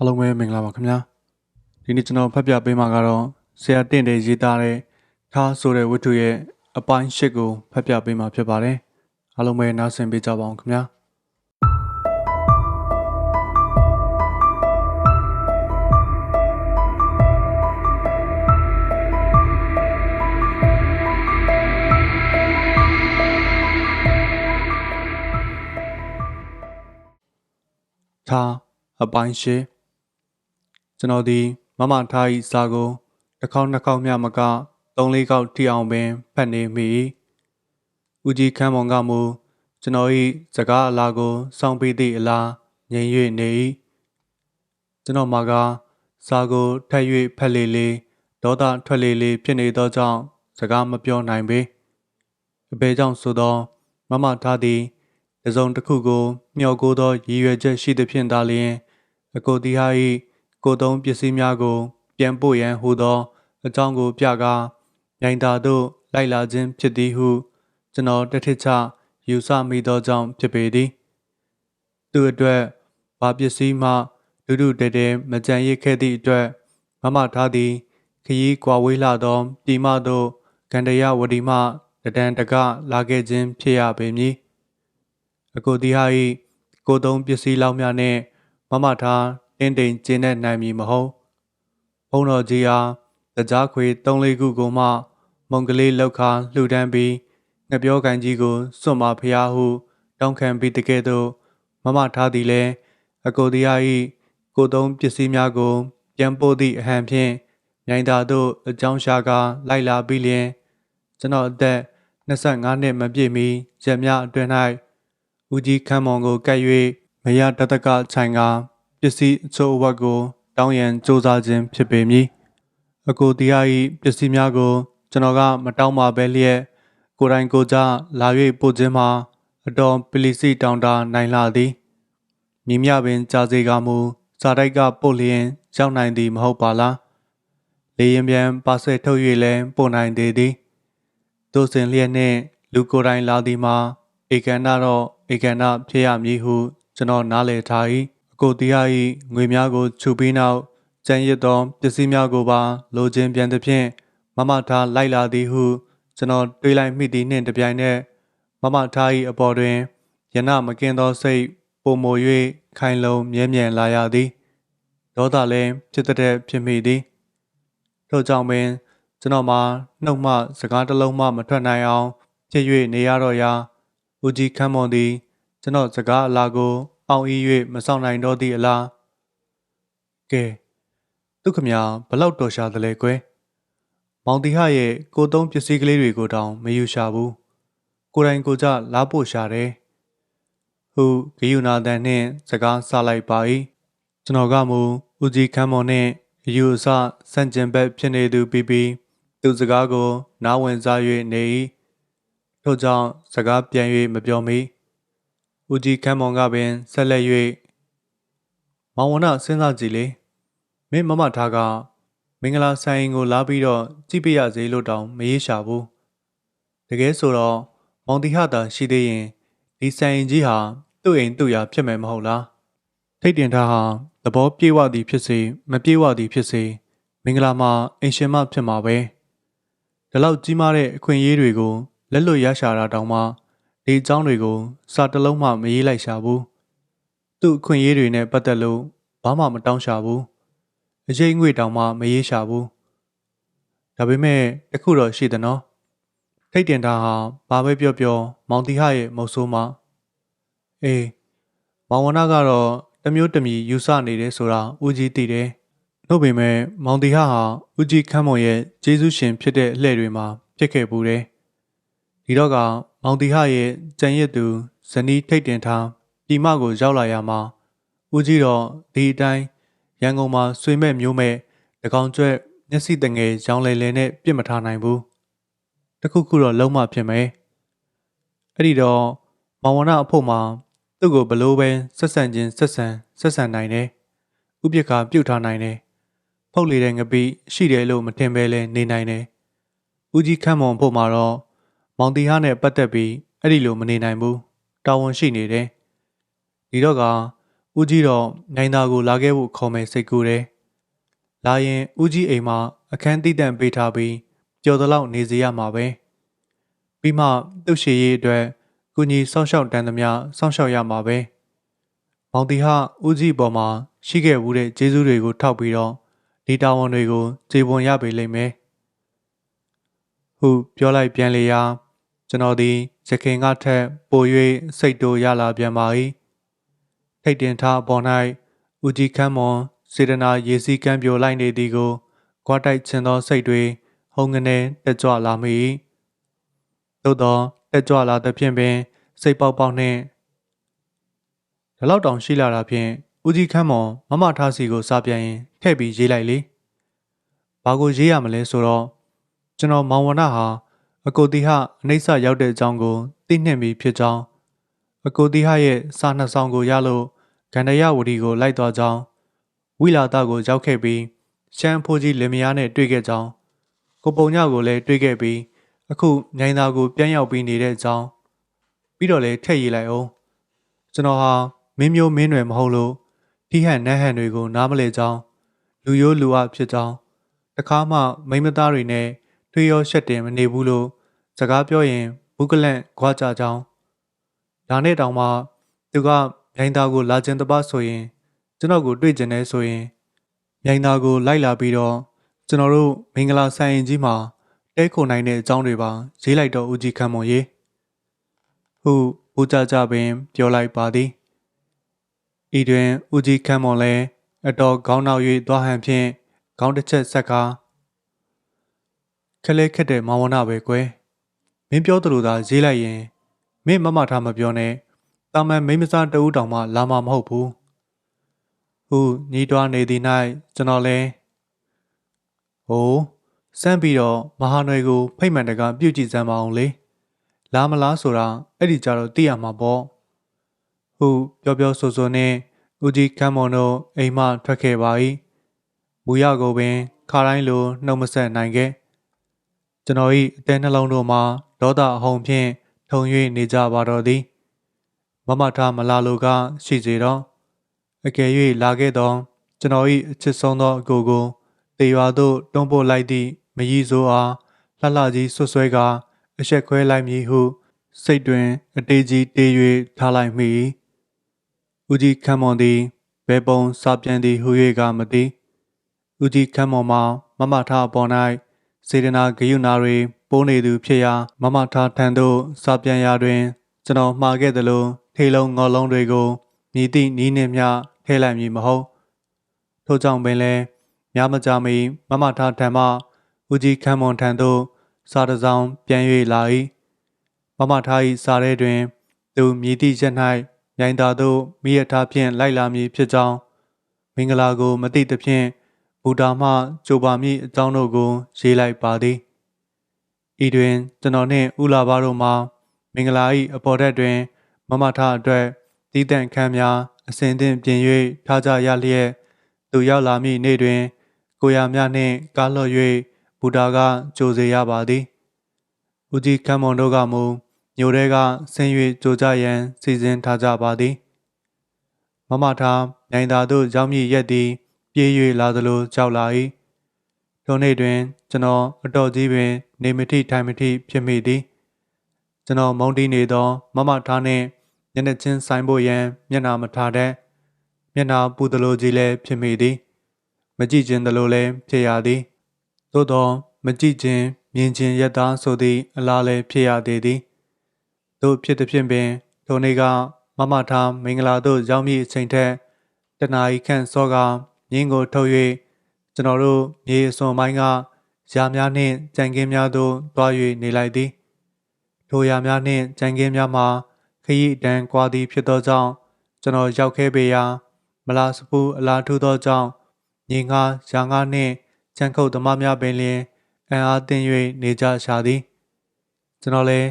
အားလုံးပဲမင်္ဂလာပါခင်ဗျာဒီနေ့ကျွန်တော်ဖတ်ပြပေးမှာကတော့ဆရာတင့်တဲ့ရေးသားတဲ့ထားဆိုတဲ့ဝတ္ထုရဲ့အပိုင်း၈ကိုဖတ်ပြပေးမှာဖြစ်ပါတယ်အားလုံးပဲနားဆင်ပေးကြပါအောင်ခင်ဗျာထားအပိုင်း၈ ကျွန်တော်ဒီမမထားဤစာကိုတစ်ခေါက်နှစ်ခေါက်မျှမကသုံးလေးခေါက်ထိအောင်ပင်ဖတ်နေမိဦးကြီးခမ်းမောင်ကမူကျွန်တော်ဤစကားအလားကိုစောင့်ပေးသည့်အလားငြိမ်၍နေ၏ကျွန်တော်မှာကစာကိုထပ်၍ဖတ်လေလေဒေါသထွက်လေလေဖြစ်နေသောကြောင့်စကားမပြောနိုင်ပေအဘဲကြောင့်ဆိုသောမမထားသည်တစ်စုံတစ်ခုကိုမျှော်ကိုသောရည်ရွယ်ချက်ရှိသဖြင့်သာလျှင်အကိုတီဟာ၏ ကိုယ်သုံးပစ္စည်းများကို ပြန်ပို့ရန်ဟူသော အကြောင်းကိုပြကားမြိုင်သာသို့လိုက်လာခြင်းဖြစ်သည်ဟု ကျွန်တော်တထစ်ချယူဆမိသောကြောင့်ဖြစ်ပေသည်သူအတွက်ဘာပစ္စည်းမှဒုဒုတဲတဲမကြံရစ်ခဲ့သည့်အတွက်မမထားသည်ခရီးကွာဝေးလာသောပြည်မသို့ကန္တရဝတီမှတဒံတကလာခဲ့ခြင်းဖြစ်ရပေမည်အကိုတီဟာ၏ကိုယ်သုံးပစ္စည်းလောက်များနှင့်မမထား တင်းတိမ်ကျင်းတဲ့နိုင်မည်မဟုတ်ဘုံတော်ကြီးအားတကြားခွေ၃လေးခုကိုမှ မုံကလေးလောက်ခါလှူဒန်းပြီးငပြောကန်ကြီးကိုစွန့်မဖျားဟုတောင်းခံပြီးတကယ်တော့မမထားသည်လဲအကိုတရား၏ကိုသုံးပစ္စည်းများကို ပြန်ပို့သည့်အဟံဖြင့်မြိုင်သာသို့အကြောင်းရှာကာလိုက်လာပြီးလျင်ကျွန်တော်အသက်25နှစ်မပြည့်မီရက်များအတွင်း၌ဦးကြီးခမ်းမောင်ကိုကပ်၍မရတတကခြိုင်က ပစ္စည်းအချို့အဝက်ကို တောင်းရန်စ조사ခြင်းဖြစ်ပေမည်အကိုတရား၏ပစ္စည်းများကို ကျွန်တော်ကမတောင်းပါပဲလျက်ကိုယ်တိုင်ကိုယ်ကြလာ၍ပို့ခြင်းမှာအတော်ပလီစီတောင်းတာနိုင်လာသည်မြင်းမြပင်ကြာစေကမူစာတိုက်ကပို့လျင်ရောက်နိုင်သည်မဟုတ်ပါလားလေရင်ပြန်ပါဆွဲထုတ်၍လည်းပို့နိုင်သေးသည်သို့စဉ်လျက်နှင့်လူကိုယ်တိုင်လာသည်မှာဧကန္နတော့ဧကန္နဖြစ်ရမည်ဟု ကျွန်တော်နားလည်ထား၏အ ကိုတရား၏ငွေများကိုခြုပြီးနောက်ကျန်ရစ်သောပစ္စည်းများကိုပါလိုချင်ပြန်သဖြင့်မမထားလိုက်လာသည်ဟုကျွန်တော်တွေးလိုက်မိသည်နှင့်တပြိုင်နက်မမထား၏အပေါ်တွင်ယနမကင်းသောစိတ်ပုံမို၍ခိုင်လုံမြဲမြံလာရသည်ဒေါသလည်းဖြစ်တဲ့ဖြစ်မိသည်ထို့ကြောင့်ပင်ကျွန်တော်မှာနှုတ်မှစကားတစ်လုံးမှမထွက်နိုင်အောင်ဖြစ်၍နေရတော့ရာဦးကြီးခမ်းမွန်သည်ကျွန်တော်စကားအလားကို အောင်ဤ၍မဆောင်နိုင်တော့သည့်အလားကဲဒုက္ခမြဘလောက်တော်ရှာသလဲကွယ်မောင်တီဟရဲ့ကိုသုံးပစ္စည်းကလေးတွေကိုတောင်မယူရှာဘူးကိုတိုင်ကိုကြလားပို့ရှာတယ်ဟုဂယုနာတန်နှင့်စကားဆလိုက်ပါ၏ကျွန်တော်ကမူဦးကြီးခမ်းမော်နှင့်အယူအဆစန့်ကျင်ဘက်ဖြစ်နေသူပြီးပြီးသူစကားကိုနားဝင်စား၍နေ၏ထို့ကြောင့်စကားပြန်၍မပြောမီ ဦးကြီးခမ်းမောင်ကပင်ဆက်လက်၍မောင်ဝနစဉ်းစားကြည့်လေမင်းမမထားကမင်္ဂလာဆိုင်ကိုလာပြီးတော့ကြည့်ပြရစေလို့တောင်မရေးရှာဘူးတကယ်ဆိုတော့မောင်တီဟတာရှိသေးရင်ဒီဆိုင်ကြီးဟာသူ့အိမ်သူ့ရာဖြစ်မယ်မဟုတ်လားထိတ်တင်ထားဟာသဘောပြေဝသည်ဖြစ်စေမပြေဝသည်ဖြစ်စေမင်္ဂလာမှာအိမ်ရှင်မဖြစ်မှာပဲဒီလောက်ကြီးမားတဲ့အခွင့်အရေးတွေကိုလက်လွတ်ရရှာတာတောင်မှ ဒီအကြောင်းတွေကိုစာတစ်လုံးမှမရေးလိုက်ရှာဘူးသူ့အခွင့်အရေးတွေနဲ့ပတ်သက်လို့ဘာမှမတောင်းရှာဘူးအရေးငွေတောင်မှမရေးရှာဘူးဒါပေမဲ့တခုတော့ရှိတယ်နော်ထိတ်တင်တာဟာဘာပဲပြောပြော မောင်တီဟရဲ့မုတ်ဆိုးမအေးမောင်ဝနကတော့တမျိုးတမီယူဆနေတယ်ဆိုတာဦးကြီးသိတယ်တို့ပေမဲ့မောင်တီဟဟာဦးကြီးခမ်းမွန်ရဲ့ဂျေဇုရှင်ဖြစ်တဲ့အလှည့်တွေမှာဖြစ်ခဲ့ဘူးတယ်ဒီတော့က မောင်တီဟရဲ့ကြံရစ်သူဇနီးထိတ်တင်ထားပြည်မကိုရောက်လာရမှာဦးကြီးတော့ဒီအတိုင်းရန်ကုန်မှာဆွေမဲ့မျိုးမဲ့တကောင်ကျွဲ့မျက်စိတငယ်ရောင်လေလေနဲ့ပြစ်မထားနိုင်ဘူးတခုခုတော့လုံးမဖြစ်မယ်အဲ့ဒီတော့မောင်ဝနအဖို့မှာသူ့ကိုဘလို့ပဲဆက်ဆံခြင်းဆက်ဆံဆက်ဆံနိုင်တယ်ဥပက္ခပြုတ်ထားနိုင်တယ်ဖုတ်လေတဲ့ငပိရှိတယ်လို့မထင်ပဲလဲနေနိုင်တယ်ဦးကြီးခမ်းမွန်ဖို့မှာတော့ မောင်တီဟာနဲ့ပတ်သက်ပြီးအဲ့ဒီလိုမနေနိုင်ဘူးတာဝန်ရှိနေတယ်ဒီတော့ကဦးကြီးတော့နိုင်သားကိုလာခဲ့ဖို့ခေါ်မယ်စိတ်ကူတယ်။လာရင်ဦးကြီးအိမ်မှာအခန်းတိတန့်ပေးထားပြီးကြော်တလောက်နေစေရမှာပဲ။ပြီးမှသူ့ရှေရေးအတွက်ကုညီစောင့်ရှောက်တန်သမျှစောင့်ရှောက်ရမှာပဲ။မောင်တီဟာဦးကြီးပေါ်မှာရှိခဲ့မှုတဲ့ကျေးဇူးတွေကိုထောက်ပြီးတော့ဒီတာဝန်တွေကိုကျေပွန်ရပေလိမ့်မယ်။ဟုပြောလိုက်ပြန်လေရာ ကျွန်တော်သည်ရခင်ကထက်ပို၍စိတ်တိုရလာပြန်ပါ၏ထိတ်တင်ထားအပေါ်၌ဦးကြီးခမ်းမွန်စေတနာရေစီးကမ်းပြိုလိုက်နေသည်ကိုကြွားတိုက်ချင်သောစိတ်တွေဟုန်ကနေတက်ကြွလာမိ၏သို့သောတက်ကြွလာသဖြင့်ပင် စိတ်ပေါက်ပေါက်နှင့်ဒီလောက်တောင်ရှိလာတာဖြင့်ဦးကြီးခမ်းမွန်မမထားစီကိုစားပြန်ရင်ထည့်ပြီးရေးလိုက်လေဘာကိုရေးရမလဲဆိုတော့ကျွန်တော်မောင်ဝနဟာ အကိုတီဟအနှိမ့်ဆရောက်တဲ့အကြောင်းကိုသိနှင့်ပြီးဖြစ်ကြောင်းအကိုတီဟရဲ့စာနှစ်ဆောင်ကိုရလို့ဂန္ဓယဝတီကိုလိုက်သွားကြောင်းဝိလာဒကိုရောက်ခဲ့ပြီးရှမ်းဖိုးကြီးလင်မယားနဲ့တွေ့ခဲ့ကြောင်းကိုပုံညကိုလည်းတွေ့ခဲ့ပြီးအခုမြိုင်သားကိုပြန်ရောက်ပြီးနေတဲ့အကြောင်းပြီးတော့လည်းထည့်ရေးလိုက်အောင်ကျွန်တော်ဟာမင်းမျိုးမင်းနွယ်မဟုတ်လို့ထိဟန်နတ်ဟန်တွေကိုနားမလဲကြောင်းလူရိုးလူအဖြစ်ကြောင်းတခါမှမိမသားတွေနဲ့တွေ့ရောရှက်တင်မနေဘူးလို့ စကားပြောရင်ဘုကလန့်ခွာကြကြောင်းဒါနဲ့တောင်မှသူကမြိုင်သားကိုလာခြင်းတပတ်ဆိုရင် ကျွန်တော်ကိုတွေ့ကျင်နေဆိုရင်မြိုင်သားကိုလိုက်လာပြီးတော့ကျွန်တော်တို့မင်္ဂလာဆိုင်ရင်ကြီးမှာတဲခုံနိုင်တဲ့အကြောင်းတွေပါရေးလိုက်တော့ဦးကြီးခမ်းမွန်ရေဟုဦးကြကြပင် ပြောလိုက်ပါသည်ဤတွင်ဦးကြီးခမ်းမွန်လည်းအတော်ခေါင်းနောက်၍သွားဟန်ဖြင့်ခေါင်းတစ်ချက်ဆက်ကားခလဲခက်တဲ့မောင်ဝနာပဲကွယ် မင်းပြောသလိုသာရေးလိုက်ရင်မင်းမမထားမပြောနဲ့တာမန်မိမစားတဦးတောင်မှလာမှာမဟုတ်ဘူးဟုညီးတွားနေသည်၌ကျွန်တော်လဲဟိုးစမ်းပြီးတော့မဟာနွယ်ကို ဖိတ်မှန်တကပြုတ်ကြည့်စမ်းပါအောင်လေလာမလားဆိုတာအဲ့ဒီကြတော့သိရမှာပေါ့ဟုပြောပြောဆိုဆိုနဲ့ဦးကြီးကမ်းမွန်တို့အိမ်မှထွက်ခဲ့ပါ၏မူရကိုပင်ခါတိုင်းလိုနှုတ်မဆက်နိုင်ခဲ့ကျွန်တော်၏အသေးနှလုံးတို့မှာ ဒေါသအဟုန်ဖြင့်ထုံ၍နေကြပါတော့သည်မမထားမလာလိုကရှိစေတော့အကယ်၍လာခဲ့သောကျွန်တော်၏အချစ်ဆုံးသောအကိုကိုတေရွာသို့တွန်းပို့လိုက်သည့်မကြီးစိုးအားလှလှကြီးဆွဆွဲကာအဆက်ခွဲလိုက်မည်ဟု စိတ်တွင် အတေးကြီးတေး၍ထားလိုက်မိဦးကြီးခမ်းမွန်သည်ဘယ်ပုံစပြန်သည်ဟု၍ကမသိဦးကြီးခမ်းမွန်မှာမမထားအပေါ်၌စေတနာဂယုနာတွေ ပိုးနေသူဖြစ်ရာမမထားထံသို့စာပြန်ရာတွင် ကျွန်တော်မှားခဲ့သလိုထေလုံးငေါ်လုံးတွေကိုမြည်သည့်နီးနှင့်မျှထဲလိုက်မည်မဟုတ်ထို့ကြောင့်ပင်လည်းများမကြမီမမထားထံမှဦးကြီးခမ်းမွန်ထံသို့စာတစောင်းပြန်၍လာ၏မမထား၏စာထဲတွင် သူမြည်သည့်ရက်၌မြိုင်သာသို့မိရထားဖြင့်လိုက်လာမည်ဖြစ်ကြောင်းမင်္ဂလာကိုမသိသဖြင့်ဘူတာမှကြိုပါမည့်အကြောင်းတို့ကိုရေးလိုက်ပါသည် ဤတွင်ကျွန်တော်နှင့်ဥလာဘာတို့မှမင်္ဂလာ၏အပေါ်ထက်တွင် မမထအတွက်တည်တံ့ခမ်းများအစဉ်သင့်ပြင်၍ထားကြရလျက်သူရောက်လာမည့်နေ့တွင် ကိုရများနှင့်ကားလော့၍ဘူတာကကြိုစေရပါသည်ဦးကြီးခမ်းမွန်တို့ကမူမြို့ထဲကဆင်း၍ကြိုကြရန်စီစဉ်ထားကြပါသည်မမထားနိုင်သာသို့ရောက်မည့်ရက်သည် ပြေး၍လာသလိုကြောက်လာ၏ထိုနေ့တွင် ကျွန်တော်အတော်ကြီးပင် နေမထိထိုင်မထိဖြစ်မိသည်ကျွန်တော်မုန်းတီးနေသော မမထားနှင့်ညနေချင်းဆိုင်ဖို့ရန်မျက်နာမထားတတ်မျက်နာပူသလိုကြီးလည်းဖြစ်မိသည် မကြည့်ခြင်းသလိုလည်းဖြစ်ရသည်သို့သောမကြည့်ခြင်းမြင်ခြင်းရသားဆိုသည့်အလားလည်းဖြစ်ရသေးသည်တို့ဖြစ်သည်ဖြင့်ပင်ထိုနေ့ကမမထားမင်္ဂလာတို့ရောက်မည့်အချိန်ထက်တနာရီခန့်စောကမြင်းကိုထုတ်၍ကျွန်တော်တို့မြေအစွန်ပိုင်းက ရာများနှင့်ကြံကင်းများသို့တွား၍နေလိုက်သည်ထိုရာများနှင့်ကြံကင်းများမှာခရီးတန်းကွာသည်ဖြစ်သောကြောင့်ကျွန်တော်ရောက်ခဲ့ပေရာမလာစပူအလားထူးသောကြောင့်ညီငါရာငါနှင့်ချန်ခုတ်သမားများပင်လျင်အံအားသင့်၍နေကြရှာသည်ကျွန်တော်လည်း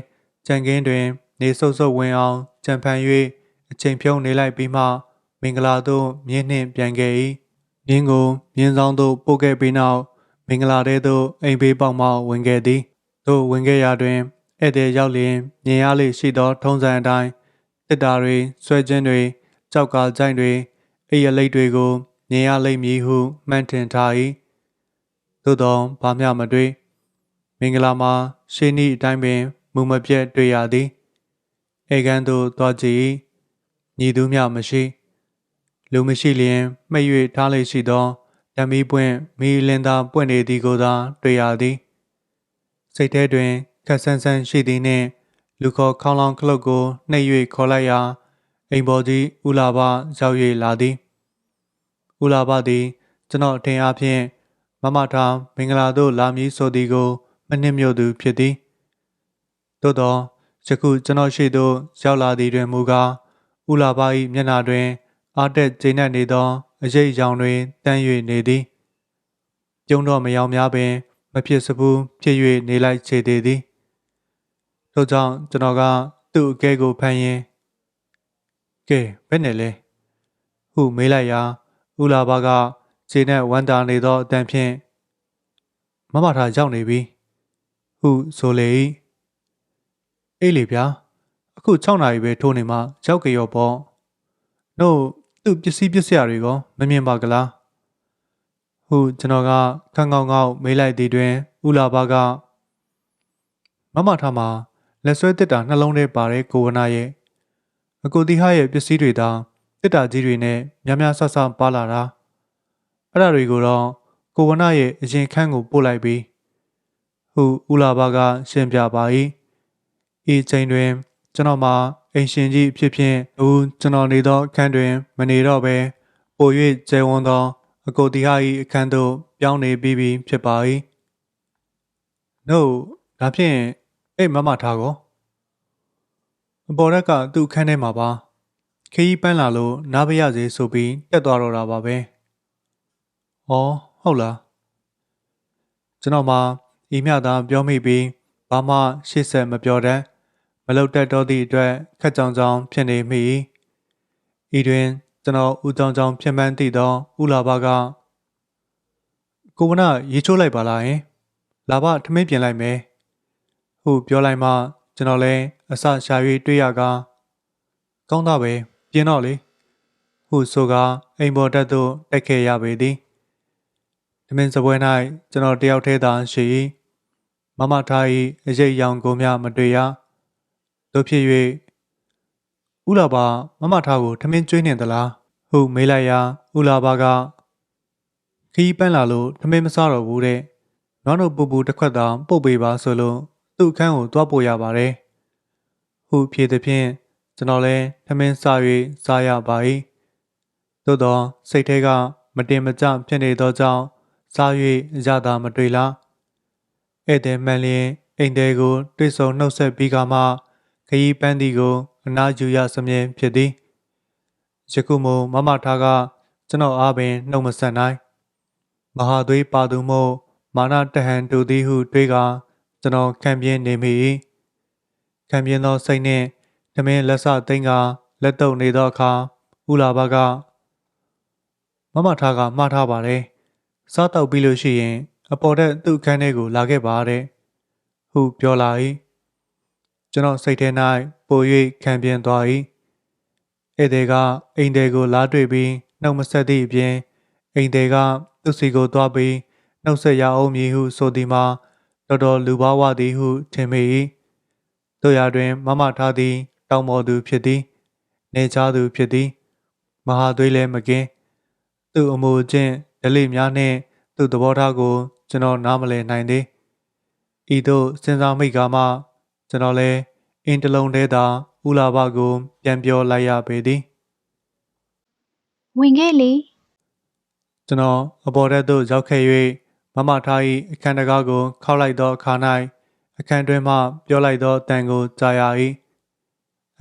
ကြံကင်းတွင် နေဆုပ်ဆုပ်ဝင်အောင်ကြံဖန်၍အချိန်ဖြုံးနေလိုက်ပြီးမှ မင်္ဂလာသို့မြင်းနှင့်ပြန်ခဲ့၏မြင်းကိုမြင်းဆောင်သို့ပို့ခဲ့ပြီးနောက် မင်္ဂလာတဲသို့အိမ်ဘေးပေါက်မှဝင်ခဲ့သည်သို့ဝင်ခဲ့ရာတွင်ဧည့်သည်ရောက်လျင်မြင်ရလေရှိသော ထုံးစံအတိုင်းတစ်တာတွေဆွဲခြင်းတွေကြောက်ကာကြိုင်တွေအိရလိတ်တွေကိုမြင်ရလိမ့်မည်ဟုမှန်ထင်ထား၏သို့သောဘာမျှမတွေ့မင်္ဂလာမှာရှေးနီးအတိုင်းပင်မူမပြတ်တွေ့ရသည်အေကန်သို့သွားကြည့်ညီသူမျှမရှိ လူမရှိလျင်မှိတ်၍ထားလေရှိသော ဓမီပွင့်မီလင်သာပွင့်နေသည်ကိုသာတွေ့ရသည်စိတ်ထဲတွင်ခက်ဆန်းဆန်းရှိသည်နှင့်လူခေါ်ခေါင်းလောင်းခလုတ်ကိုနှိပ်၍ခေါ်လိုက်ရာအိမ်ပေါ်ကြီးဥလာဘရောက်၍လာသည်ဥလာဘသည် ကျွန်တော်အထင်အားဖြင့်မမထားမင်္ဂလာတို့လာမည်ဆိုသည်ကိုမနှိမ့်မြို့သူဖြစ်သည်သို့သောယခုကျွန်တော်ရှိသို့ရောက်လာသည်တွင်မူကားဥလာဘ၏မျက်နှာတွင် အားတက်ကျိနှက်နေသော အရေးရောင်တွင်တန်း၍နေသည်ကျုံတော့မယောင်များပင် မဖြစ်စဘူးဖြစ်၍နေလိုက်ချေသေးသည်ထို့ကြောင့်ကျွန်တော်ကသူ့အကဲကိုဖမ်းရင်းကဲဘယ်နဲ့လဲဟုမေးလိုက်ရာဥလာဘကခြေနဲ့ဝမ်းတာနေသောအတန်ဖြင့်မမထားရောက်နေပြီဟုဆိုလေ၏အေးလေဗျာအခု6နာရီပဲထိုးနေမှရောက်ကြရောပေါ့နို့ သူ့ပစ္စည်းပစ္စယတွေကောမမြင်ပါကလားဟုကျွန်တော်ကခန်းကောင်းကောင်းမေးလိုက်သည်တွင်ဥလာဘကမမထားမှာလက်ဆွဲတစ်တာနှလုံးထဲပါတဲ့ကိုဝနာရဲ့အကိုတီဟာရဲ့ပစ္စည်းတွေသာတစ်တာကြီးတွေနဲ့များများဆဆပါလာတာအဲ့ဒါတွေကိုတော့ကိုဝနာရဲ့အရင်ခန်းကိုပို့လိုက်ပြီးဟုဥလာဘကရှင်းပြပါ၏ဤချိန်တွင် ကျွန်တော်မှာ အိမ်ရှင်ကြီးဖြစ်ဖြင့်ဦးကျွန်တော်နေသောအခန်းတွင် မနေတော့ဘဲပို၍ကျဲဝန်းသော အကိုတီဟာ၏အခန်းသို့ပြောင်းနေပြီးပြီဖြစ်ပါ၏နို့ဒါဖြင့်အိတ်မမထားကောအပေါ်ရက်ကသူ့ခန်းထဲမှာပါခီးပန်းလာလို့နားပရစေဆိုပြီးတက်သွားတော့တာပါပဲ။ဩဟုတ်လား။ကျွန်တော်မှဤမြသာပြောမိပြီးဘာမှရှေ့ဆက်မပြောတတ် မလုတ်တက်တော့သည့်အတွက်ခက်ကြောင်ကြောင်ဖြစ်နေမိ။ဤတွင်ကျွန်တော်ဦးကြောင်ကြောင်ဖြစ်မှန်းသိသောဥလာဘကကိုဝနရေချိုးလိုက်ပါလားယင်။လာဘထမင်းပြင်လိုက်မယ်။ဟုပြောလိုက်မှကျွန်တော်လည်းအစရှာ၍တွေ့ရကားကောင်းတာပဲပြင်းတော့လေဟုဆိုကာအိမ်ပေါ်တက်သို့တက်ခဲ့ရပေသည်တမင်စပွဲ၌ကျွန်တော်တယောက်တည်းသာရှိမမထား၏အရေးရောင်ကိုမျှမတွေ့ရ တို့ဖြစ်၍ဥလာပါမမထားကိုထမင်းကျွေးနေသလားဟုမေးလိုက်ရာဥလာပါကခီးပန်းလာလို့ထမင်းမစားတော့ဘူးတဲ့နွားတို့ပူပူတစ်ခွက်သာပုတ်ပေးပါဆိုလို့သူ့အခန်းကိုသွားပို့ရပါတယ်ဟုဖြေသည်ဖြင့်ကျွန်တော်လည်းထမင်းစား၍စားရပါ၏သို့သောစိတ်ထဲကမတင်မကျဖြစ်နေသောကြောင့်စား၍ရတာမတွေ့လားဧည့်သည်မှန်လျင်အိမ်သည်ကိုတွေ့ဆုံနှုတ်ဆက်ပြီးကမှ ခရီးပန်းသည်ကိုအနာယူရစမြင်ဖြစ်သည်ယခုမှမမထားကကျွန်တော်အားပင်နှုတ်မဆက်နိုင်မဟာသွေးပါသူမို့မာနတဟန်တူသည်ဟုတွေးကကျွန်တော်ခံပြင်းနေမိ၏ခံပြင်းသောစိတ်နှင့်ထမင်းလက်စသိမ်းကလက်တုပ်နေသောအခါဥလာဘကမမထားကမှားထားပါတယ်စားတော့ပြီးလို့ရှိရင် အပေါ်တက်သူ့ခန်းထဲကိုလာခဲ့ပါတဲ့ဟုပြောလာ၏ ကျွန်တော်စိတ်ထဲ၌ပို၍ခံပြင်းသွား၏ဧည့်သည်ကအိမ်သည်ကိုလာတွေ့ပြီးနှုတ်မဆက်သည့်အပြင်အိမ်သည်ကသူစီကိုသွားပြီးနှုတ်ဆက်ရအောင်မည်ဟုဆိုသည်မှာတော်တော်လူဘာဝသည်ဟုထင်မိ၏တို့ရတွင်မမထားသည်တောင်ပေါ်သူဖြစ်သည် နေချသူဖြစ်သည် မဟာသွေးလည်းမကင်းသူ့အမှုချင်းဒလိများနှင့်သူ့သဘောထားကို ကျွန်တော်နားမလည်နိုင်သေးဤသို့စဉ်းစားမိကမှ ကျွန်တော်လည်းအင်းတလုံးတည်းသာဥလာဘကို ပြန်ပြောလိုက်ရပေသည်ဝင်ခဲ့လေကျွန်တော်အပေါ်တက်သို့ရောက်ခဲ့၍မမထား၏အခန်းတကားကို ခောက်လိုက်သောအခါ၌အခန်းတွင်မှ ပြောလိုက်သောတန်ကိုကြားရ၏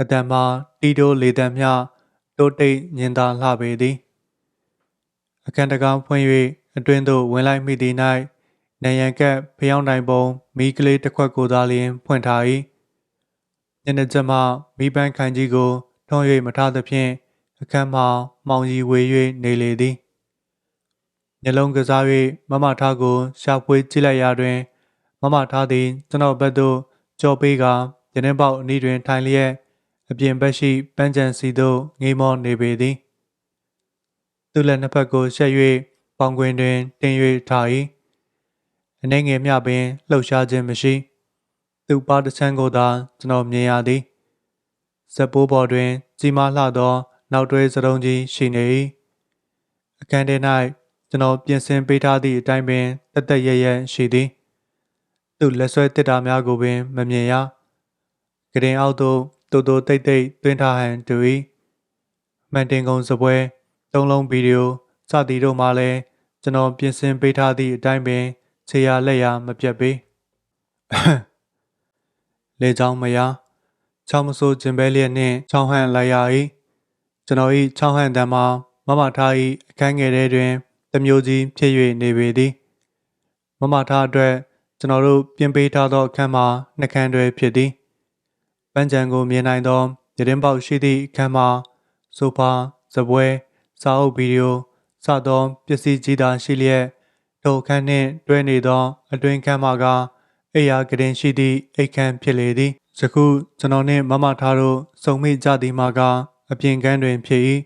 အတံမှာတီတိုလေတံမျှတိုးတိတ်ညင်သာလှပေသည်အခန်းတကားဖွင့်၍အတွင်းသို့ဝင်လိုက်မိသည်၌ နယံကပ်ဖျောင်းတိုင်ပုံမိကလေးတစ်ခွက်ကိုသာလျှင်ဖွင့်ထား၏ညနေချက်မှမိပန်းခိုင်ကြီးကိုထုံး၍မထားသဖြင့်အခန်းမှာမောင်ကြီးဝေ၍နေလေသည်ညလုံးကစား၍မမထားကိုရှာဖွေကြည့်လိုက်ရာတွင် မမထားသည်ကျွန်တော်ဘက်သို့ကြော်ပေးကရင်းပေါက်အနီးတွင်ထိုင်လျက်အပြင်ဘက်ရှိပန်းချံစီသို့ငေးမောနေပေသည်သူလက်နှစ်ဖက်ကိုရှက်၍ပေါင်ကွင်တွင်တင်၍ထား၏ အနေငယ်မျှပင်လှုပ်ရှားခြင်းမရှိ သူပါတစ်ချမ်းကိုသာကျွန်တော်မြင်ရသည်ဇက်ပိုးပေါ်တွင် ကြီးမားလှသော နောက်တွဲစတုံးကြီးရှိနေ၏အခန်းထဲ၌ကျွန်တော်ပြင်ဆင်ပေးထားသည့်အတိုင်းပင်တက်တက်ရရရှိသည် သူလက်ဆွဲတစ်တာများကိုပင်မမြင်ရကရင်အောက်သို့တူတူတိတ်တိတ်တွင်းထားဟန်တူ၏မှန်တင်ကုံစပွဲသုံးလုံးဗီဒီယိုစသည်တို့မှလည်းကျွန်တော်ပြင်ဆင်ပေးထားသည့်အတိုင်းပင် ခြေရလက်ရမပြတ်ပေလေချောင်းမယားချောင်းမဆိုးကျင်ပဲလျက်နှင့်ချောင်းဟန့်လိုက်ရ၏ကျွန်တော်၏ချောင်းဟန့်တမ်းမှာမမထား၏အခန်းငယ်ထဲတွင်တမျိုးကြီးဖြစ်၍နေပေသည်မမထားအတွက်ကျွန်တော်တို့ပြင်ပေးထားသောအခန်းမှာနှခမ်းတွဲဖြစ်သည်ပန်းချံကိုမြင်နိုင်သောရတင်းပေါက်ရှိသည့်အခန်းမှာဆိုဖာဇပွဲစာအုပ်ဗီဒီယိုစသောပစ္စည်းကြီးသာရှိလျက် ထိုအခန်းနှင့်တွဲနေသော အတွင်ခန်းမှာကအိယာကရင်ရှိသည့်အိတ်ခမ်းဖြစ်လေသည်ယခုကျွန်တော်နှင့်မမထားတို့စုံမိကြသည်မှာကအပြင်ကန်းတွင်ဖြစ်၏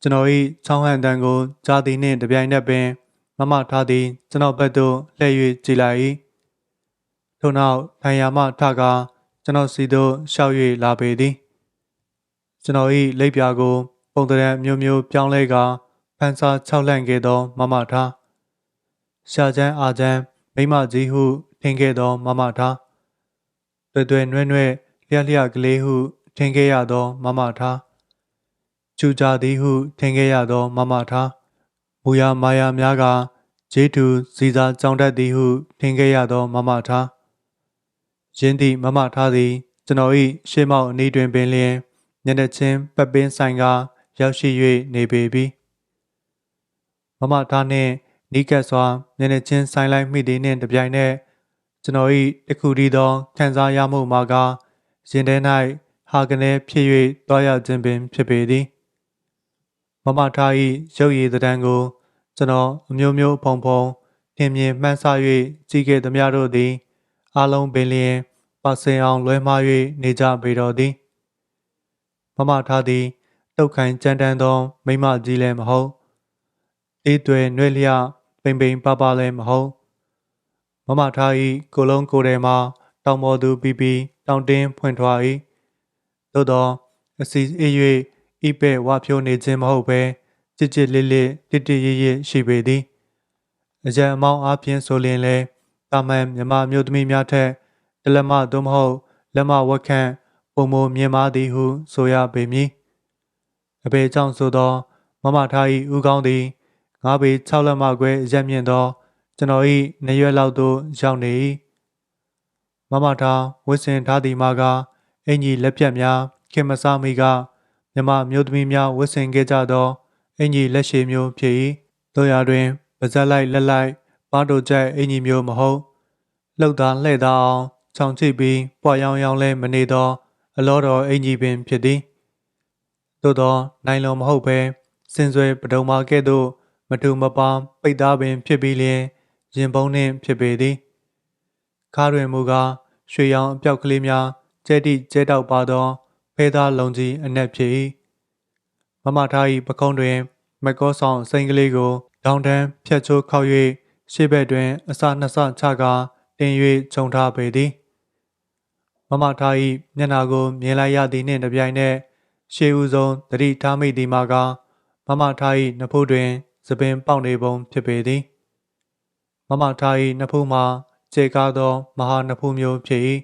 ကျွန်တော်၏ချောင်းဟန်တန်ကိုကြားသည်နှင့်တပြိုင်နက်ပင် မမထားသည် ကျွန်တော်ဘက်သို့လှည့်၍ကြည်လိုက်၏ထို့နောက်ထိုင်ယာမှထကားကျွန်တော်စီသို့ရှောက်၍လာပေသည်ကျွန်တော်၏လက်ပြာကို ပုံတရံမျိုးမျိုးပြောင်းလဲကာဖန်ဆာ၆လန့်ခဲ့သောမမထား ရှာချမ်းအာချမ်းမိမကြီးဟုထင်ခဲ့သောမမထားတွေ့တွေ့နွဲ့နွဲ့လျက်လျက်ကလေးဟုထင်ခဲ့ရသောမမထားချူကြသည်ဟုထင်ခဲ့ရသောမမထားမူရမာယာများကဂျေတူစီစာကြောင်တတ်သည်ဟုထင်ခဲ့ရသောမမထားယင်းသည့်မမထားသည်ကျွန်တော်၏ရှေးမောက်အနီးတွင်ပင်လျင်ညနေချင်းပပင်းဆိုင်ကရောက်ရှိ၍နေပေပြီမမထားနှင့် နီးကပ်စွာညနေချင်းဆိုင်လိုက်မိသည်နှင့်တပြိုင်နက်ကျွန်တော်၏တခုတည်းသောခံစားရမှုမှာကရင်ထဲ၌ဟာကနေဖြစ်၍တွားရခြင်းပင်ဖြစ်ပေသည်မမထား၏ရုပ်ရည်သဏ္ဍာန်ကိုကျွန်တော်အမျိုးမျိုးဖုံဖုံထင်မြင်မှန်းဆ၍ကြည့်ခဲ့သမျှတို့သည်အလုံးပင်လျင်ပါစင်အောင်လွဲမှား၍နေကြပေတော်သည်မမထားသည်တုတ်ခိုင်ကြမ်းတမ်းသောမိမကြီးလည်းမဟုတ်အေးသွဲနှွဲ့လျ ပိန်ပိန်ပါပါလည်းမဟုတ်မမထား၏ကိုလုံးကိုယ်ထဲမှတောင်ပေါ်သူပြီးပြီးတောင်တင်းဖွင့်ထွား၏သို့သောအစီအေး၍ဤပဲ့ဝါဖြိုးနေခြင်းမဟုတ်ဘဲကြစ်ကြစ်လစ်လစ်တစ်တစ်ရရရှိပေသည်အကြံအမောင်းအားဖြင့်ဆိုလျင်လည်းတာမန်မြမမျိုးသမီးများထက်တလက်မသို့မဟုတ်လက်မဝက်ခန့်ပုံမမြင်မာသည်ဟု ဆိုရပေမည်အပေကြောင့်ဆိုသော မမထား၏ဥကောင်းသည် ငါးပေ6လက်မခွဲရက်မြင့်သော ကျွန်တော်၏နေရွယ်လောက်သို့ရောက်နေ၏မမထားဝစ်စင်ထားသည်မှာကအင်ကြီးလက်ပြတ်များခင်မစားမိကမြမမျိုးသမီးများဝစ်စင်ခဲ့ကြသောအင်ကြီးလက်ရှည်မျိုးဖြစ်၏တို့ရတွင်ပါဇက်လိုက်လက်လိုက်ပါတို့ကျက်အင်ကြီးမျိုးမဟုတ်လှုပ်သားလှဲ့သားအောင်ခြောင်ချိတ်ပြီးပွားရောင်ရောင်လဲမနေသော အလောတော်အင်ကြီးပင်ဖြစ်သည်သို့သောနိုင်လွန်မဟုတ်ဘဲစင်စွဲပဒုံမာကဲ့သို့ မတူမပန်းပိတ်သားပင် ဖြစ်ပြီးလျင်ရင်ပုံးနှင့်ဖြစ်ပေသည်ခါတွင်မူကားရွှေရောင်အပြောက်ကလေးများကျဲတိကျဲတောက်ပါသောဖဲသားလုံးကြီးအနက်ဖြစ်၏မမထား၏ပကုံးတွင် မကောဆောင်စိန်ကလေးကိုဒေါန်တန်းဖြတ်ချိုးခောက်၍ရှေ့ဘက်တွင် အစနှစ်ဆချကာတင်၍ခြုံထားပေသည်မမထား၏မျက်နာကိုမြင်လိုက်ရသည်နှင့်တပြိုင်နက်ရှေးဦးဆုံးတတိထားမိသည်မှာကမမထား၏နဖူးတွင် သပင်ပေါက်နေပုံဖြစ်ပေသည်မမထား၏နဖူးမှာခြေကားသောမဟာနဖူးမျိုးဖြစ်၏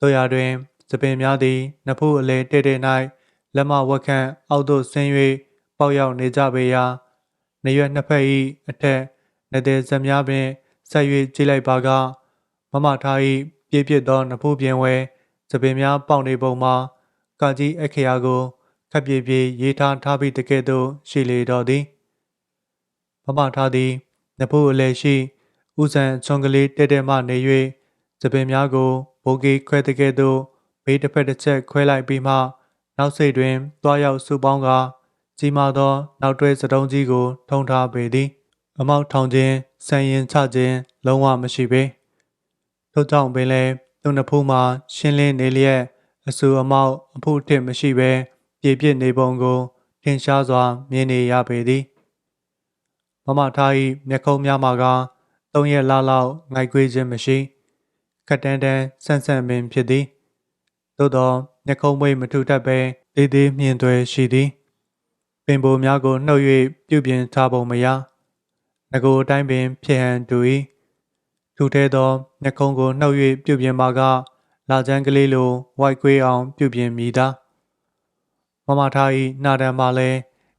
တို့ရာတွင်သပင်များသည်နဖူးအလဲတဲ့တဲ့၌လက်မဝက်ခန့်အောက်သို့ဆင်း၍ပေါက်ရောက်နေကြပေရာနေရွက်နှစ်ဖက်၏အထက်နေသည်ဇက်များပင်ဆက်၍ကြည့်လိုက်ပါကမမထား၏ပြည့်ပြည့်သောနဖူးပြင်ဝဲသပင်များပေါက်နေပုံမှာကကြီးအခရာကိုခပ်ပြေးပြေးရေးထားထားပြီးတကယ်တော့ရှိလေတော်သည် မမထားသည်နဖူးအလဲရှိဥဆန်ချွန်ကလေးတဲတဲမှနေ၍သပင်များကိုဘိုးကြီးခွဲတကယ်တော့ဘေးတစ်ဖက်တစ်ချက်ခွဲလိုက်ပြီးမှ နောက်စိတ်တွင်တွားရောက်စုပေါင်းကကြီးမားသော နောက်တွဲစတုံးကြီးကို ထုံထားပေသည် အမောက်ထောင်ခြင်းဆန်ရင်ချခြင်းလုံးဝမရှိပေထို့ကြောင့်ပင်လည်းသူနှစ်ဖူးမှာ ရှင်းလင်းနေလျက်အဆူအမောက်အဖို့ထစ်မရှိဘဲပြေပြစ်နေပုံကိုထင်ရှားစွာမြင်နေရပေသည် မမထား၏မျက်ခုံးများမှာကသုံးရက်လလောက်ငိုက်ကွေးခြင်းမရှိခက်တန်းတန်းဆန့်ဆန့်ပင်ဖြစ်သည်သို့သောမျက်ခုံးမွေးမထူထပ်ပဲသေးသေးမြင်သွဲရှိသည်ပင်ပိုများကိုနှုတ်၍ပြုပြင်ထားပုံမရငကိုအတိုင်းပင်ဖြစ်ဟန်တူ၏ထူထဲသောမျက်ခုံးကိုနှုတ်၍ပြုပြင်ပါကလာချမ်းကလေးလိုဝိုက်ကွေးအောင်ပြုပြင်မိသာမမထား၏နာဒံမှာလည်း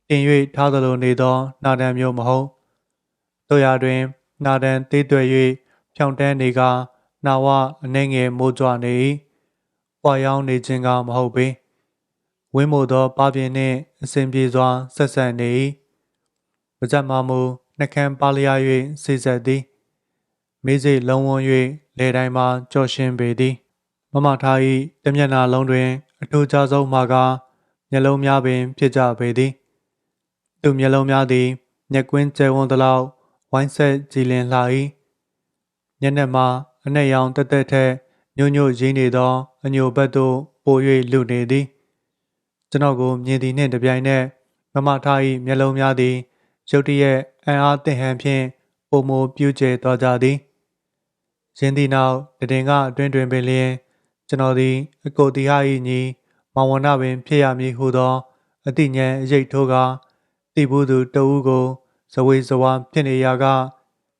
တင်၍ထားသလိုနေသောနာဒံမျိုးမဟုတ် တို့ရာတွင် နာဒံသေးသွဲ၍ဖြောင်းတန်းနေကနာဝအနှဲငယ်မိုးကြွနေ၏ပွာရောင်းနေခြင်းကမဟုတ်ပေဝင်းမို့သောပါပြင်းနှင့်အစဉ်ပြေစွာဆက်ဆက်နေ၏ပါဇက်မမူနှကန်းပါလျာ၍စေဆက်သည်မေးစိတ်လုံးဝန်း၍လေတိုင်းမှာကြော့ရှင်းပေသည်မမထား၏တမျက်နှာလုံးတွင် အထူးခြားဆုံးမှာကမျက်လုံးများပင် ဖြစ်ကြပေသည် သူမျက်လုံးများသည်မျက်ကွင်းကျဲဝန်းသလောက် ဝိုင်းဆက်ကြည်လင်လှ၏မျက်နှာမှာအနှက်ရောင်တက်တက်ထက်ညို့ညို့ရင်းနေသောအညိုဘက်သို့ပို၍လူနေသည်ကျွန်တော်ကိုမြင်သည်နှင့်တပြိုင်နက်မမထား၏မျက်လုံးများသည်ရုတ်တရက်အံ့အားသင့်ဟန်ဖြင့်ပုံမပြူးကျဲသွားကြသည်ရင်းသည့်နောက်တည်ငါအတွင်တွင်ပင်လျင်ကျွန်တော်သည်အကိုတီဟာ၏ညီမောင်ဝနပင်ဖြစ်ရမည်ဟုသောအတိညာအရေးထိုးကာတိဘူးသူတဦးကို ဇဝေဇဝါဖြစ်နေရာက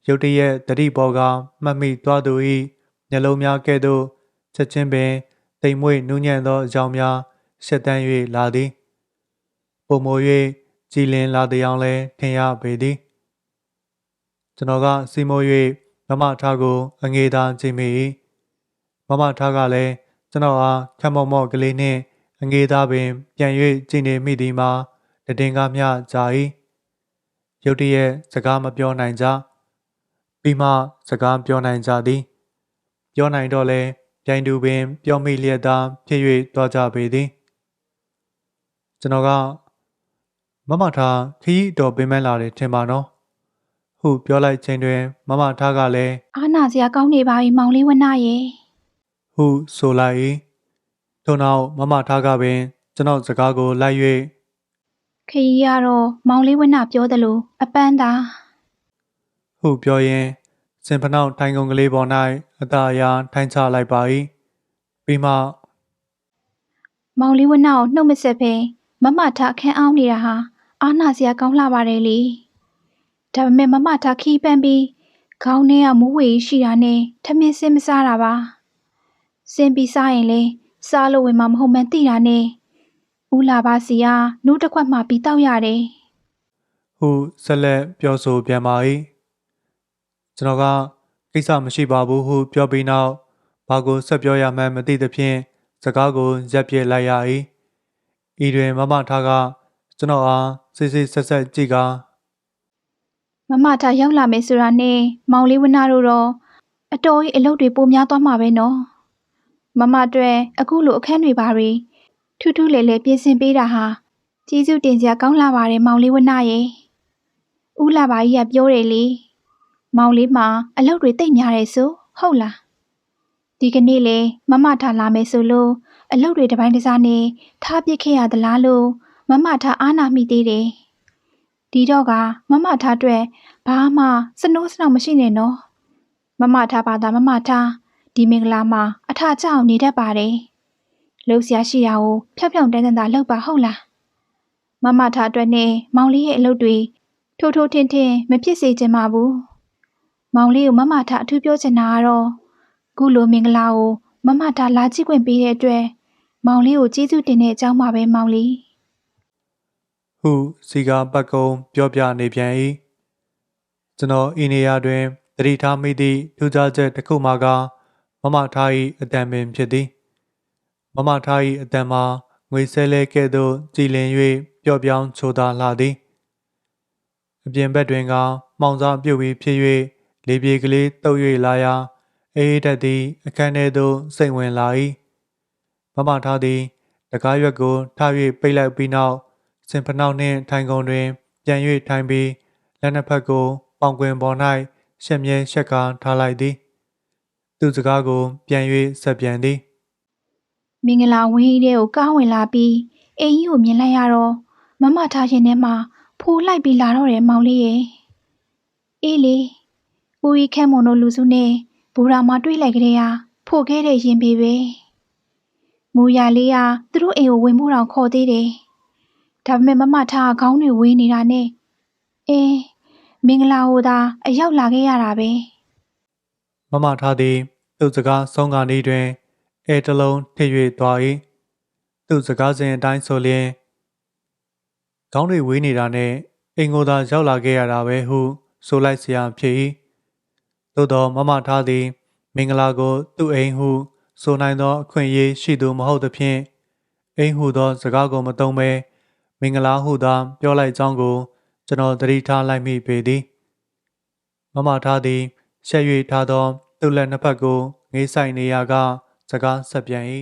ရုတ်တရက်တတိပေါ်ကမှတ်မိသွားသူ၏မျက်လုံးများကဲ့သို့ချက်ချင်းပင်တိမ်မွေ့နူးညံ့သောအကြောင်းများရှက်တမ်း၍လာသည်ပုံမို၍ကြည်လင်လာသည်အောင်လဲထင်ရပေသည်ကျွန်တော်ကစီမိုး၍မမထားကို အငေသာကြည့်မိ၏မမထားကလည်းကျွန်တော်အားခက်မော့မော့ကလေးနှင့်အငေသားပင် ပြန်၍ကြည်နေမိသည်မှာတည်ငါမျှကြာ၏ ရုတ်တရက်စကားမပြောနိုင်ကြပြီးမှစကားပြောနိုင်ကြသည် ပြောနိုင်တော့လဲပြိုင်သူပင် ပြောမိလျက်သားဖြစ်၍သွားကြပေသည်ကျွန်တော်ကမမထားခရီးတော်ပင်မလာတယ်ထင်ပါနော်ဟုပြောလိုက်ခြင်းတွင် မမထားကလည်းအားနာစရာကောင်းနေပါပြီမောင်လေးဝနရဲ့ဟုဆိုလိုက်၏ထို့နောက်မမထားကပင် ကျွန်တော်စကားကိုလိုက်၍ ခရီးရတော့မောင်လေးဝနပြောသလိုအပန်းသာဟုပြောရင်းစင်ဖနောက်ထိုင်ကုန်ကလေးပေါ်၌အသာအရာထိုင်ချလိုက်ပါ၏ပြီးမှမောင်လေးဝနကိုနှုတ်မဆက်ဖဲမမထအခန်းအောင်နေတာဟာအားနာစရာကောင်းလှပါတယ်လေဒါပေမဲ့မမထခီးပန်းပြီးခေါင်းထဲကမူးဝေရှိတာနဲ့ထမင်းစင်မစားတာပါစင်ပြီးစားရင်လေစားလို့ဝင်မှာမဟုတ်မှန်းသိတာနဲ့ ဦးလာပါစီကနိုးတစ်ခွက်မှပြီးတောက်ရတယ်ဟုဆက်လက်ပြောဆိုပြန်ပါ၏ကျွန်တော်ကကိစ္စမရှိပါဘူးဟုပြောပြီးနောက်ဘာကိုဆက်ပြောရမှန်းမသိသဖြင့်စကားကိုရပ်ပြစ်လိုက်ရ၏ဤတွင်မမထားကကျွန်တော်အားစစ်စစ်ဆက်ဆက်ကြည့်ကာမမထရောက်လာမယ်ဆိုတာနဲ့မောင်လေးဝနာတို့တော့အတော်ကြီးအလုပ်တွေပိုများသွားမှာပဲနော်မမအတွက်အခုလိုအခန်းတွေပါတွေ ထူးထူးလေလေပြင်ဆင်ပေးတာဟာကျေးဇူးတင်စရာကောင်းလာပါတယ်မောင်လေးဝနာရဲ့ဦးလာပါကြီးကပြောတယ်လေမောင်လေးမှာအလုပ်တွေတိတ်များတယ်ဆိုဟုတ်လားဒီကနေ့လေမမထလာမယ်ဆိုလို့အလုပ်တွေတစ်ပိုင်းတစ်စားနဲ့ထားပစ်ခဲ့ရသလားလို့မမထအားနာမိသေးတယ်ဒီတော့ကမမထအတွက်ဘာမှစနိုးစနောက်မရှိနဲ့နော်မမထပါတာမမထဒီမင်္ဂလာမှာအထကြအောင်နေတတ်ပါတယ် လှုပ်ရှားရှိတာကိုဖြောက်ဖြောက်တန်းတန်းသာလုပ်ပါဟုတ်လားမမထအတွက်နဲ့မောင်လေးရဲ့အလုပ်တွေထိုးထိုးထင်းထင်းမဖြစ်စေချင်ပါဘူးမောင်လေးကိုမမထအထူးပြောချင်တာကတော့ခုလိုမင်္ဂလာကိုမမထလာကြည့်ခွင့်ပေးတဲ့အတွက်မောင်လေးကိုကျေးဇူးတင်တဲ့အကြောင်းပါပဲမောင်လေးဟုစီကာပတ်ကုံပြောပြနေပြန်၏ကျွန်တော်ဤနေရာတွင်တတိထားမိသည့်ထူးခြားချက်တစ်ခုမှာကမမထား၏အတံပင်ဖြစ်သည် မမထား၏အတံမှာငွေဆဲလဲကဲ့သို့ကြည်လင်၍ပျော့ပြောင်းချိုသာလာသည်အပြင်ဘက်တွင်ကမှောင်စားပြုတ်ပြီးဖြစ်၍လေပြေကလေးတုပ်၍လာရာအေးတက်သည်အခန်းထဲသို့စိတ်ဝင်လာ၏မမထားသည်တကားရွက်ကိုထား၍ပိတ်လိုက်ပြီးနောက်စင်ဖနောက်နှင့်ထိုင်ကုန်တွင်ပြန်၍ထိုင်ပြီးလက်နှစ်ဖက်ကိုပေါင်ကွင်ပေါ်၌ရှက်မြဲရှက်ကားထားလိုက်သည် သူစကားကိုပြန်၍ဆက်ပြန်သည် မင်္ဂလာဝင်းကြီးတဲ့ကိုကားဝင်လာပြီးအိမ်ကြီးကိုမြင်လိုက်ရတော့မမထားရင်ထဲမှာဖိုးလိုက်ပြီးလာတော့တယ်မောင်လေးရဲ့အေးလေဦးကြီးခဲမွန်တို့လူစုနဲ့ဘူရာမတွေ့လိုက်ကြတဲ့ဟာဖို့ခဲ့တဲ့ရင်ပေပဲမူရလေးကသူတို့အိမ်ကိုဝင်မှုတောင်ခေါ်သေးတယ်ဒါပေမဲ့မမထားကခေါင်းတွေဝေးနေတာနဲ့အင်းမင်္ဂလာဟိုသာအရောက်လာခဲ့ရတာပဲမမထားသည်သူ့စကားဆုံးကားနေ့တွင် ခဲတလုံးထိ၍သွား၏သူ့စကားစဉ်အတိုင်းဆိုလျင်ခေါင်းတွေဝေးနေတာနဲ့အိမ်ကိုသာရောက်လာခဲ့ရတာပဲဟု ဆိုလိုက်စရာဖြစ်၏သို့တော်မမထားသည် မင်္ဂလာကို သူ့အိမ်ဟု ဆိုနိုင်သောအခွင့်အရေးရှိသူမဟုတ်သဖြင့်အိမ်ဟုသောစကားကိုမသုံးဘဲမင်္ဂလာဟုသာပြောလိုက်ကြောင်းကို ကျွန်တော်သတိထားလိုက်မိပေသည်မမထားသည်ဆက်၍ထားသော သူ့လက်နှစ်ဖက်ကိုငေးဆိုင်နေရာက စကားဆက်ပြန်၏